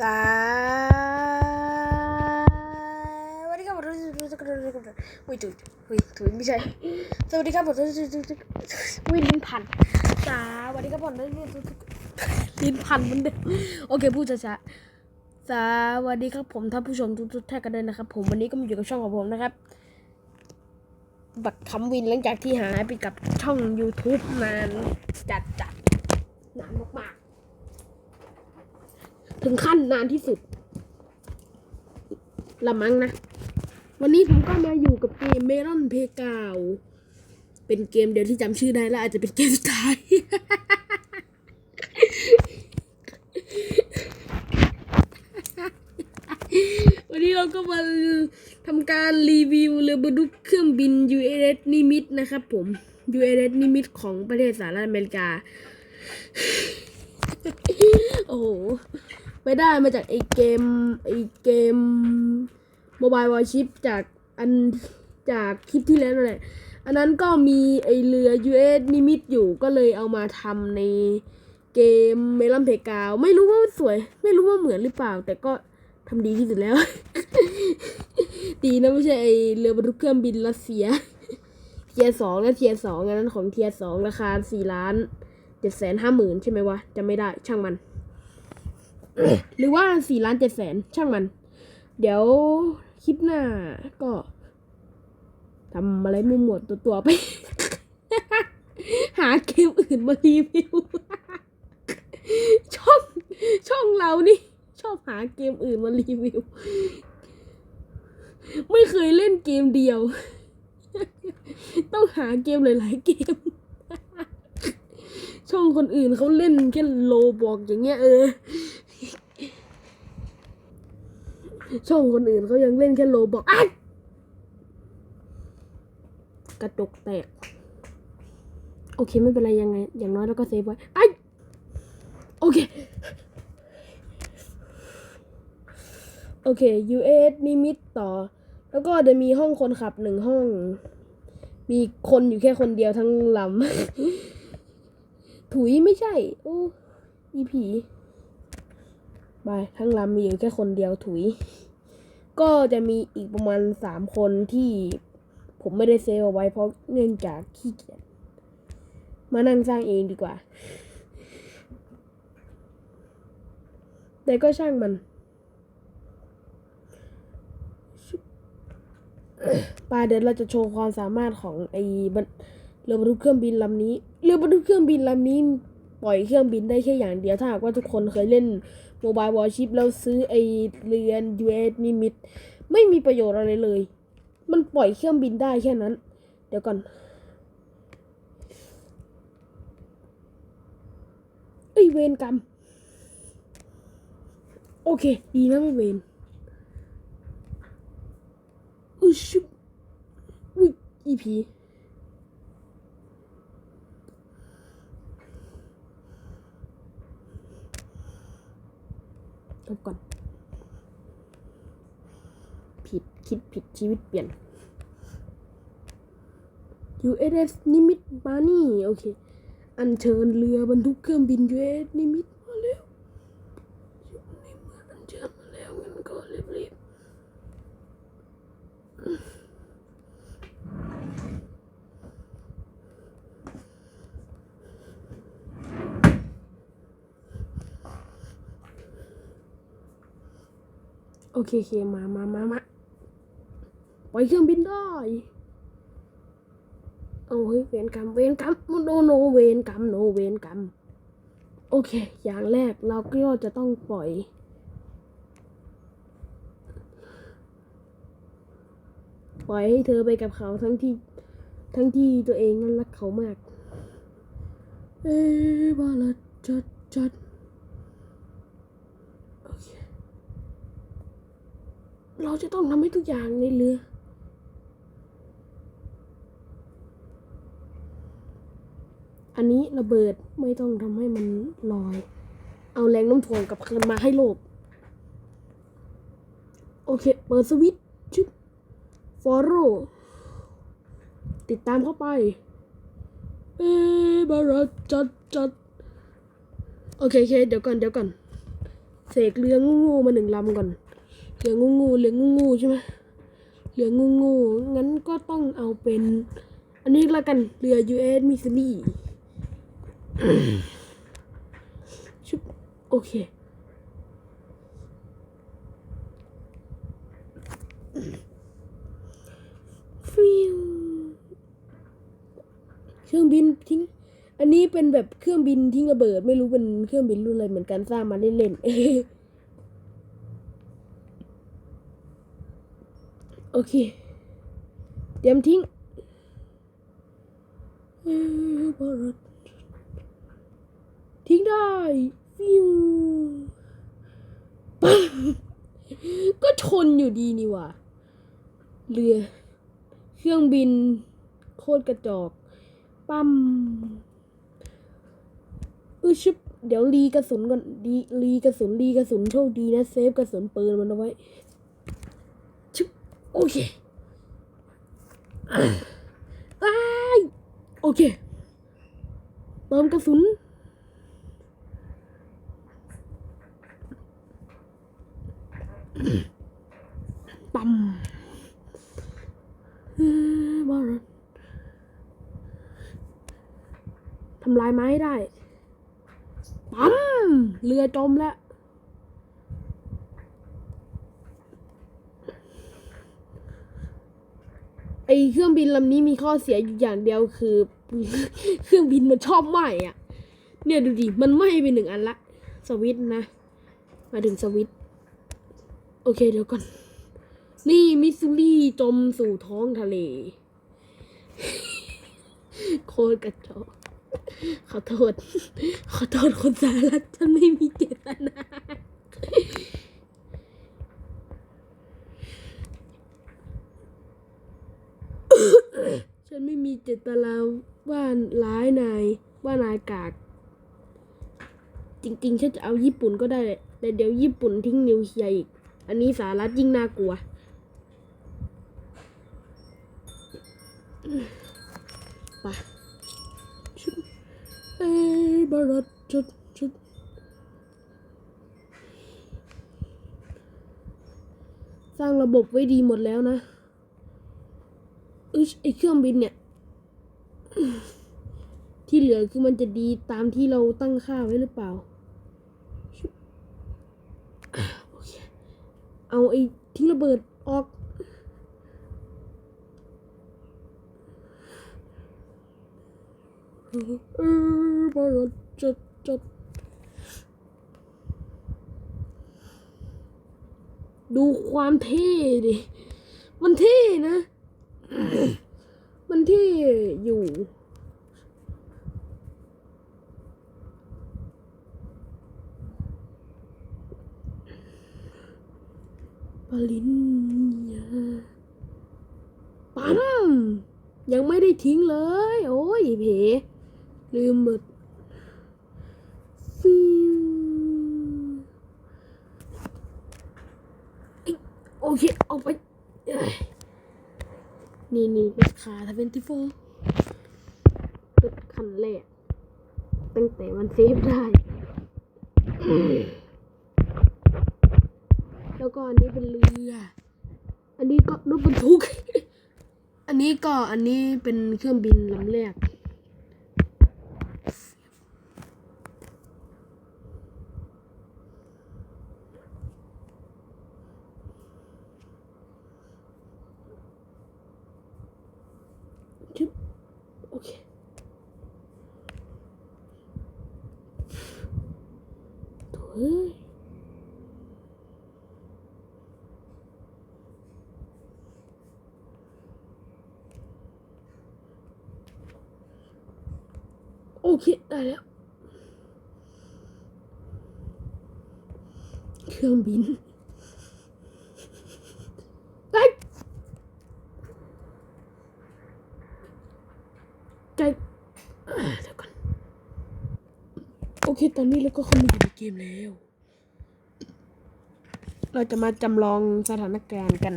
สวัสดีครับผมทุกทุกทุกทุกอุ้ยจุดอุ้ยถุยไม่ใช่สวัสดีครับผมอุ้ยลิ้นพันสวัสดีครับผมทุกทุกทุกลิ้นพันเหมันเดิมโอเคพูดช้าๆสวัสดีครับผมท่านผู้ชมทุกๆท่านกันเลยนะครับ ผมวันนี้ก็มาอยู่กับช่องของผมนะครับ บักคำวินหลังจากที่หายไปกับช่อง YouTube นานจัดจัดนานมากๆ ถึงขั้นนานที่สุดละมั้งนะ วันนี้ผมก็มาอยู่กับเกมเมลอนเพกาวเป็นเกมเดียวที่จำชื่อได้และอาจจะเป็นเกมสุดท้าย วันนี้เราก็มาทำการรีวิวเรือบรรทุกเครื่องบิน USS นิมิตนะครับผม USS นิมิตของประเทศสหรัฐอเมริกา โอ้โห ไปได้มาจากไอเกมไอเกมโมบายวอลชิปจากอันจากคลิปที่แล้วนั่นแหละอันนั้นก็มีไอเรือ US นิมิตอยู่ก็เลยเอามาทำในเกมเมลัมเพกาว ไม่รู้ว่าสวย ไม่รู้ว่าเหมือนหรือเปล่า แต่ก็ทำดีที่สุดแล้วดีนะไม่ใช่ไอเรือบรรทุกเครื่องบินรัสเซียเทียสองและเทียสองอันนั้นของเทียสองราคาสี่ล้านเจ็ดแสนห้าหมื่นใช่ไหมวะจะไม่ได้ช่างมัน หรือว่าสี่ล้านเจ็ดแสนช่างมัน เดี๋ยวคลิปหน้าก็ทำอะไรไม่หมดตัวตัวๆไป หาเกมอื่นมารีวิว ช่องช่องเรานี่ ชอบหาเกมอื่นมารีวิว ไม่เคยเล่นเกมเดียว ต้องหาเกมหลาย ๆ เกม ช่องคนอื่นเขาเล่นแค่โลบอกอย่างเงี้ยเออ ช่องคนอื่นเขายังเล่นแค่โลบอกอะกระจกแตก โอเคไม่เป็นไรยังไง อย่างน้อยเราก็เซฟไว้ไอ้โอเค โอเค US นิมิตต่อ แล้วก็จะมีห้องคนขับหนึ่งห้อง มีคนอยู่แค่คนเดียวทั้งลำ ถุยไม่ใช่ โอ้ อีผี บาย ทั้งลำมีอยู่แค่คนเดียวถุย ก็จะมีอีกประมาณสามคนที่ผมไม่ได้เซฟเอาไว้เพราะเนื่องจากขี้เกียจมานั่งสร้างเองดีกว่า แต่ก็ช่างมัน ปาเดี๋ยวเราจะโชว์ความสามารถของไอ้เรือบรรทุกเครื่องบินลำนี้ เรือบรรทุกเครื่องบินลำนี้ ปล่อยเครื่องบินได้แค่อย่างเดียวถ้าหากว่าทุกคนเคยเล่นโมบายวอลชิปแล้วซื้อไอเรือน US นิมิตไม่มีประโยชน์อะไรเลย มันปล่อยเครื่องบินได้แค่นั้น เดี๋ยวก่อนเอ้ยเวรกรรม โอเค ดีนะไม่เวรอุ้ยชุบอุ้ยอีพี ทบก่อน ผิดคิดผิดชีวิตเปลี่ยน USS นิมิตมานี่ โอเค อันเชิญเรือบรรทุกเครื่องบิน USS นิมิตมาแล้วอยู่ในเมืองอัญเชิญมาแล้วงั้นก็รีบๆโอเคโอเคมามามามาปล่อยเครื่องบินได้เอาเฮ้ยเวรกรรมเวรกรรมโนโนเวรกรรมโนเวรกรรมโอเค อย่างแรกเราก็จะต้องปล่อย ปล่อยให้เธอไปกับเขาทั้งที่ทั้งที่ตัวเองนั้นรักเขามาก เอ๊บาลาจัดจัดโอเค เราจะต้องทำให้ทุกอย่างในเรือ อันนี้ระเบิดไม่ต้องทำให้มันลอย เอาแรงน้ำถ่วงกลับคืนมาให้โลกโอเค เปิดสวิตช์ชึบฟอโรติดตามเข้าไป เอะบาราจัดจัดโอเคโอเคเดี๋ยวก่อนเดี๋ยวก่อน เสกเรืองูมาหนึ่งลำก่อน เรืองูๆเรืองงูใช่ไหมเรืองงูงั้นก็ต้องเอาเป็น อันนี้ละกันเรือ US มิสซิลี่ชุบโอเคฟิวเครื่องบินทิ้ง อันนี้เป็นแบบเครื่องบินทิ้งระเบิด ไม่รู้เป็นเครื่องบินรุ่นอะไรเหมือนกันสร้างมาเล่นๆ โอเค เตรียมทิ้งทิ้งได้ฟิวปั๊มก็ชนอยู่ดีนี่ว่าเรือ เครื่องบิน โคตรกระจอก ปั๊มอือชิบเดี๋ยวรีกระสุนก่อนดีรีกระสุนรีกระสุนโชคดีนะ เซฟกระสุนปืนมันเอาไว้ โอเคอายโอเคเติมกระสุนปั๊มเอ้ยบ้าหรอทำลายไม้ได้ปั๊มเรือจมแล้ว ไอเครื่องบินลำนี้มีข้อเสียอยู่อย่างเดียวคือ เครื่องบินมันชอบไหม้อะเนี่ยดูดิมันไหม้ไปหนึ่งอันละ สวิตนะ มาถึงสวิตโอเคเดี๋ยวก่อน นี่มิสซูรีจมสู่ท้องทะเล โคตรกระจอกขอโทษ ขอโทษคนสารัฐฉันไม่มีเจตนา ฉันไม่มีเจตนาว่าร้ายนายว่านายกาก จริงๆฉันจะเอาญี่ปุ่นก็ได้ แต่เดี๋ยวญี่ปุ่นทิ้งนิวเคลียร์อีก อันนี้สหรัฐยิ่งน่ากลัว ไปเอ้บารัดชุดชุดสร้างระบบไว้ดีหมดแล้วนะ ไอเครื่องบินเนี่ย ที่เหลือคือมันจะดีตามที่เราตั้งค่าไว้หรือเปล่าเคเอาไอ้ทิ้งระเบิดออก เออบอลจดจดดูความเท่ดิ มันเท่นะ มันเท่อยู่ ปริญญาปั๊มยังไม่ได้ทิ้งเลย โอ้ยเพลืมหมดฟิวโอเคเอาไป นี่นี่เป็นคาทเวนตี้โฟเป็นคันแรกตั้งแต่มันเซฟได้ แล้วก็อันนี้เป็นเรือ อันนี้ก็รถบรรทุก อันนี้ก็อันนี้เป็นเครื่องบินลำแรก ชึบโอเค โถ่เอ้ยโอ เคได้แล้ว เครื่องบินไปใจอ่เดี๋ยวก่อนโอเค ตอนนี้เราก็เข้ามาอยู่ในเกมแล้ว เราจะมาจำลองสถานการณ์กัน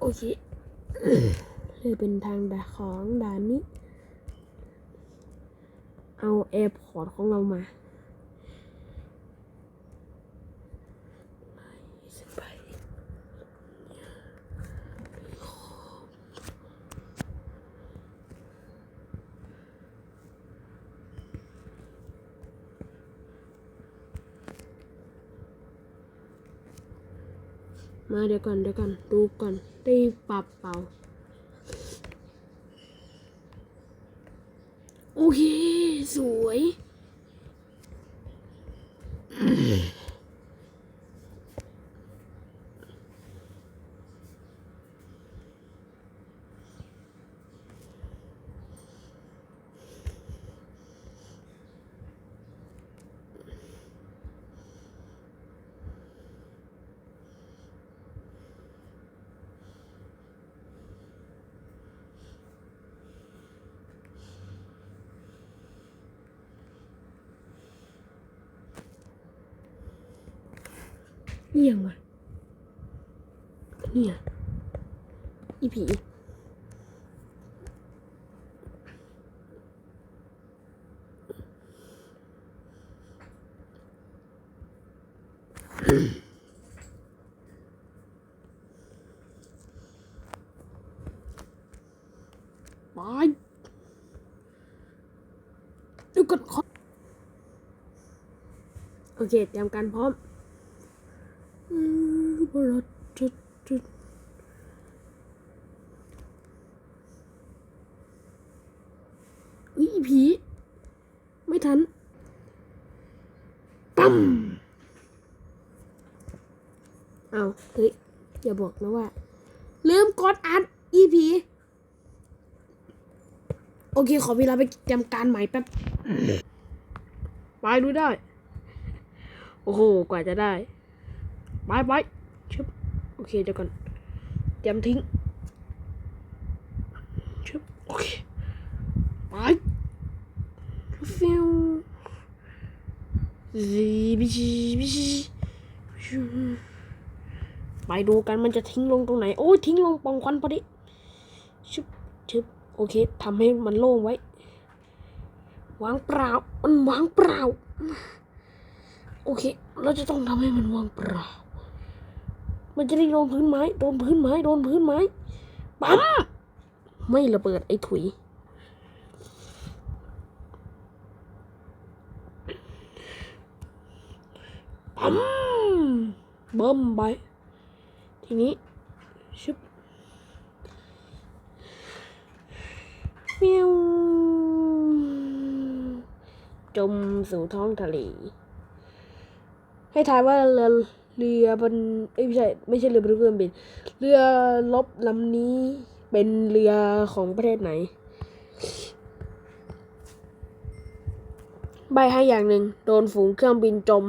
โอเค เลยเป็นทางดาของด่านนี้ เอาแอร์พอร์ตของเรามาไป มาเดี๋ยวก่อนเดี๋ยวก่อนดูก่อนได้ปรับเปล่า โอเค สวย เอี่ยงว่ะเนี่ยอีผีไปดูก่อนขอโอเค เตรียมการพร้อม อืมบลอจุดจุดอุ้ยผี ไม่ทัน ปั๊มเอาเฮ้ย อย่าบอกนะว่า ลืมกดอัดอีผี โอเค ขอเวลาไปเตรียมการใหม่แป๊บ ไปดูได้ โอ้โห กว่าจะได้ ไปไปชึบโอเคเดี๋ยวก่อนเตรียมทิ้งชึบโอเคไปฟิวซีบิชิบิชิชูไปดูกันมันจะทิ้งลงตรงไหน โอ้ยทิ้งลงปองควันพอดีชึบชึบโอเคทำให้มันโล่งไว้วางเปล่า มันวางเปล่า โอเค เราจะต้องทำให้มันวางเปล่า มันจะได้โดนพื้นไม้ โดนพื้นไม้ โดนพื้นไม้ ปั๊ม ไม่ระเบิดไอ้ถุย ปั๊มเบิ่มไป ทีนี้ ชึบเมียวจมสู่ท้องทะเล ให้ทายว่าเรือ เรือบนเอ้ยไม่ใช่ไม่ใช่เรือบนเครื่องบินเรือลบลำนี้เป็นเรือของประเทศไหน ใบให้อย่างหนึ่งโดนฝูงเครื่องบินจม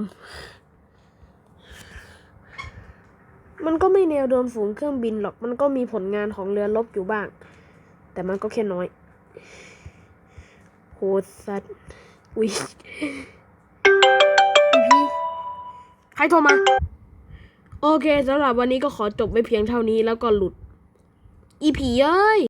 มันก็ไม่แนวโดนฝูงเครื่องบินหรอก มันก็มีผลงานของเรือลบอยู่บ้าง แต่มันก็แค่น้อยโหสัตว์อุ้ยอีพีใครโทรมา โอเคสำหรับวันนี้ก็ขอจบไว้เพียงเท่านี้แล้วก็หลุด อีผีเอ้ย